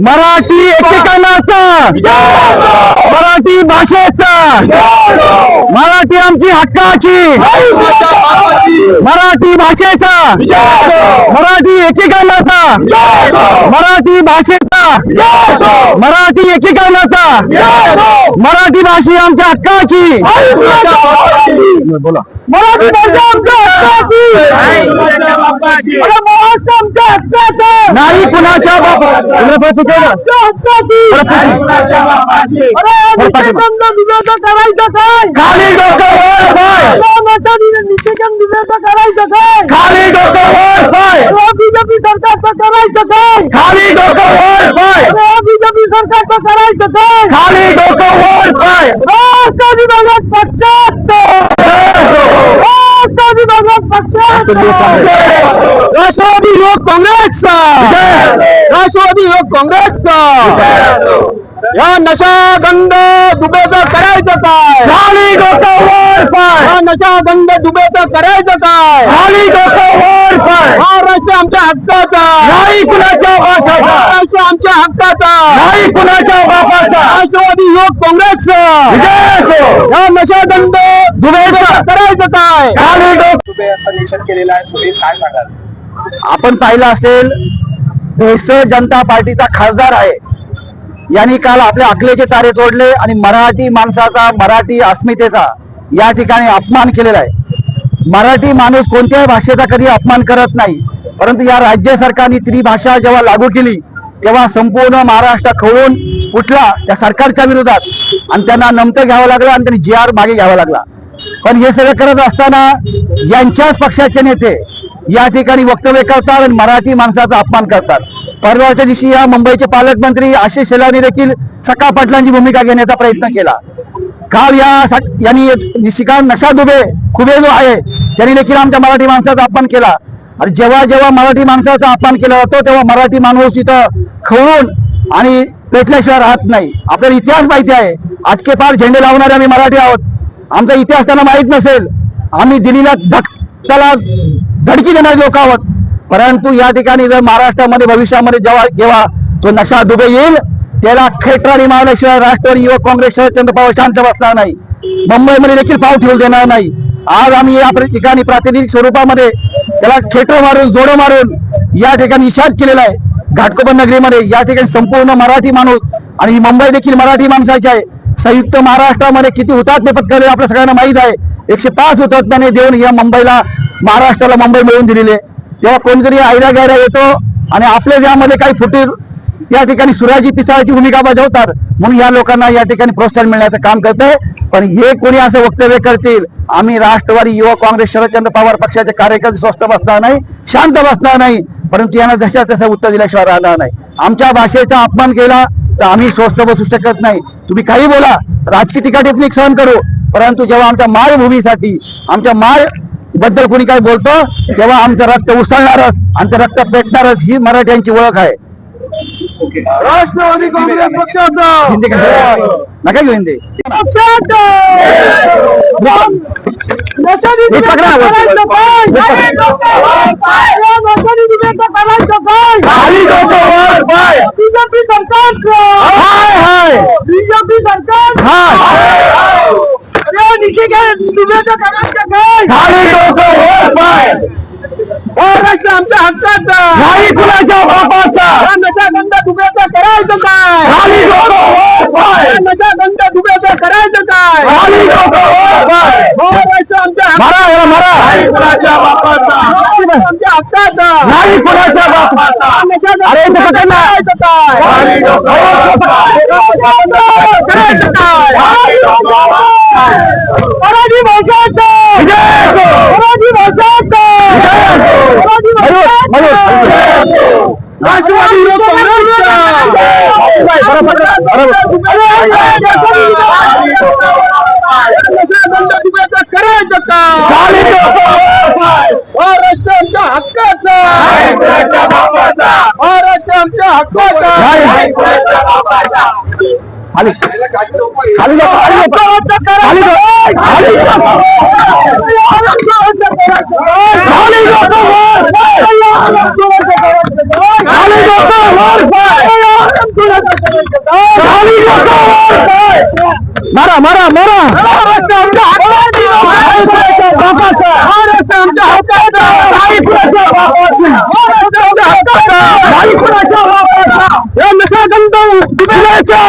मराठी एकेकानाचा. मराठी भाषेचा. मराठी आमची हक्काची. मराठी भाषेचा. मराठी एकेकानाचा. मराठी भाषेचा. मराठी एकेकानाचा. मराठी भाषा आमच्या हक्काची. बोला. नाही. कुणाच्या करायचं काय? खाली करायचं काय? खाली बीजेपी सरकारचं करायचं काय? खाली डोकं बीजेपी सरकारचं करायचं काय? खाली डोकं वर पाय राष्ट्रवादी काँग्रेस पक्षात राष्ट्रवादी काँग्रेस पक्षात राष्ट्रवादी युवक काँग्रेसचा राष्ट्रवादी युवक काँग्रेसचा या नशा गंध दुबेचं करायचं काय? खाली डोकं वर पाय. या नशा गंध दुबेचं करायचं काय? खाली पाय. महाराष्ट्र आमच्या हक्काचा. नाही कुणाच्या महाराष्ट्र आमच्या हक्काचा. नाही कुणाच्या बापाचा. राष्ट्रवादी युवक काँग्रेसचा या नशा गंध दुबेचं. करायचं काय? खाली तुम्ही असं निषेध केलेला आहे? तुम्ही काय सांगाल? आपण पाहिलं असेल भेसळ जनता पार्टीचा खासदार आहे. यांनी काल आपल्या अकलेचे तारे तोडले आणि मराठी माणसाचा मराठी अस्मितेचा या ठिकाणी अपमान केलेला आहे. मराठी माणूस कोणत्याही भाषेचा कधी अपमान करत नाही. परंतु या राज्य सरकारने त्रिभाषा जेव्हा लागू केली तेव्हा संपूर्ण महाराष्ट्र खवळून उठला त्या सरकारच्या विरोधात. आणि त्यांना नमतं घ्यावं लागलं आणि त्यांनी जी आर मागे घ्यावा लागला. पण हे सगळं करत असताना यांच्याच पक्षाचे नेते या ठिकाणी वक्तव्य करतात आणि मराठी माणसाचा अपमान करतात. परवाच्या दिवशी या मुंबईचे पालकमंत्री आशिष शेलानी देखील सका पाटलांची भूमिका घेण्याचा प्रयत्न केला. काल या यांनी निशिकांत नशा दुबे खुबे जो आहे. त्यांनी देखील आमच्या मराठी माणसाचा अपमान केला. आणि जेव्हा जेव्हा मराठी माणसाचा अपमान केला जातो तेव्हा मराठी माणूस तिथं खवळून आणि पेटल्याशिवाय राहत नाही. आपल्याला इतिहास माहिती आहे. आटकेपार झेंडे लावणारे आम्ही मराठी आहोत. आमचा इतिहास त्यांना माहीत नसेल. आम्ही दिल्लीला धक त्याला धडकी देणारे लोक आहोत परंतु या ठिकाणी जर महाराष्ट्रामध्ये भविष्यामध्ये जेव्हा जेव्हा तो नशा दुबे येईल त्याला खेटराणी मारल्याशिवाय राष्ट्रवादी युवक काँग्रेस शरदचंद्र पवार शांत बसणार नाही. मुंबईमध्ये देखील पाव ठेवू देणार नाही. आज आम्ही या ठिकाणी प्रातिनिधिक स्वरूपामध्ये त्याला खेटर मारून जोडं मारून या ठिकाणी इशाद केलेला आहे. घाटकोपर नगरीमध्ये या ठिकाणी संपूर्ण मराठी माणूस आणि मुंबई देखील मराठी माणसाची आहे. संयुक्त महाराष्ट्रामध्ये किती हुतात्मे पत्करले आपल्या सगळ्यांना माहीत आहे. एकशे पाच हुतात्म्याने देऊन या मुंबईला महाराष्ट्राला मुंबई मिळवून दिलेली आहे. तेव्हा कोणीतरी आयरा गायरा येतो आणि आपल्या ज्यामध्ये काही फुटीर त्या ठिकाणी सुराजी पिसाळाची भूमिका बजावतात. म्हणून या लोकांना या ठिकाणी प्रोत्साहन मिळण्याचं काम करतंय. पण हे कोणी असं वक्तव्य करतील? आम्ही राष्ट्रवादी युवा काँग्रेस शरदचंद्र पवार पक्षाचे कार्यकर्ते स्वस्थ बसणार नाही शांत बसणार नाही परंतु यांना जशा तसं उत्तर दिल्याशिवाय राहणार नाही. आमच्या भाषेचा अपमान केला तर आम्ही स्वस्थ बसू शकत नाही तुम्ही काही बोला राजकीय टीका टिप्पणी सहन करू परंतु जेव्हा आमच्या मायभूमीसाठी आमच्या मायबद्दल कोणी काही बोलतो तेव्हा आमचं रक्त उसळणारच आमचं रक्त पेटणारच ही मराठ्यांची ओळख आहे राष्ट्रवादी काँग्रेस पक्षाचा नका घेऊ हिंदी हे पकडा बीजेपी सरकार हाय हाय। बीजेपी सरकार हाय। अरे निषेध दुबेचं करायचं काय खाली डोकं वर पाय महाराष्ट्र आमच्या हक्काचा नाही कुणाच्या बापाचा? या नशा गंध करायचं काय? खाली डोकं वर पाय या नशा गंध दुबेचं करायचं काय? खाली डोकं वर पाय महाराष्ट्र आमच्या हक्काचा मरा याला मरा. कुणाच्या बापाचा? महाराष्ट्र आमच्या हक्काचा नाही कुणाच्या बापाचा? या नशा गंध अरे इथं पकड ना. करायचं काय? खाली डोकं वर पाय. करायचं काय? मराठी भाषाचा. विजय असो. मराठी भाषाचा विजय असो. मराठी मयूर, मयूर. राष्ट्रवादी युवक काँग्रेसचा बरोबर, बरोबर. करायचं का खाली डोकं वर पाय महाराष्ट्र आमच्या हक्काचा महाराष्ट्र आमच्या हक्काचा खाली खाली. खाली डोकं वर पाय. खाली डोकं वर पाय. मारा मारा मारा! महाराष्ट्र आमच्या हक्काचा बापाचा महाराष्ट्र आमच्या हक्काचा नाही कुणाच्या बापाचा? महाराष्ट्र आमच्या हक्काचा नाही कुणाच्या बापाचा या नशागंध दिव्याच्या